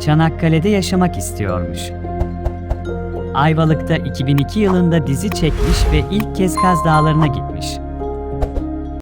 Çanakkale'de yaşamak istiyormuş. Ayvalık'ta 2002 yılında dizi çekmiş ve ilk kez Kaz Dağları'na gitmiş.